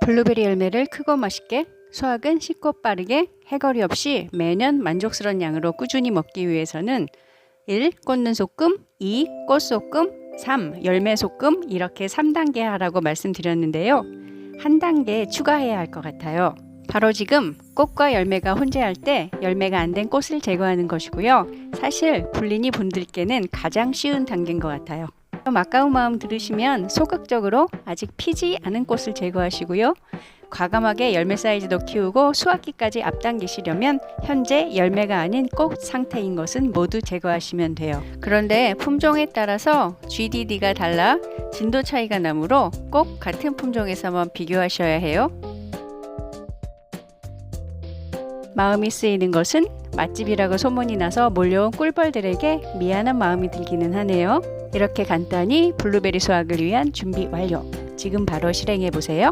블루베리 열매를 크고 맛있게, 수확은 쉽고 빠르게, 해거리 없이 매년 만족스러운 양으로 꾸준히 먹기 위해서는 1. 꽂는 소금 2. 꽃 소금 3. 열매 소금 이렇게 3단계 하라고 말씀드렸는데요. 한 단계 추가해야 할 것 같아요. 바로 지금 꽃과 열매가 혼재할 때 열매가 안 된 꽃을 제거하는 것이고요. 사실 불린이 분들께는 가장 쉬운 단계인 것 같아요. 좀 아까운 마음 들으시면 소극적으로 아직 피지 않은 꽃을 제거하시고요. 과감하게 열매 사이즈도 키우고 수확기까지 앞당기시려면 현재 열매가 아닌 꽃 상태인 것은 모두 제거하시면 돼요. 그런데 품종에 따라서 GDD가 달라 진도 차이가 나므로 꼭 같은 품종에서만 비교하셔야 해요. 마음이 쓰이는 것은 맛집이라고 소문이 나서 몰려온 꿀벌들에게 미안한 마음이 들기는 하네요. 이렇게 간단히 블루베리 수확을 위한 준비 완료. 지금 바로 실행해 보세요.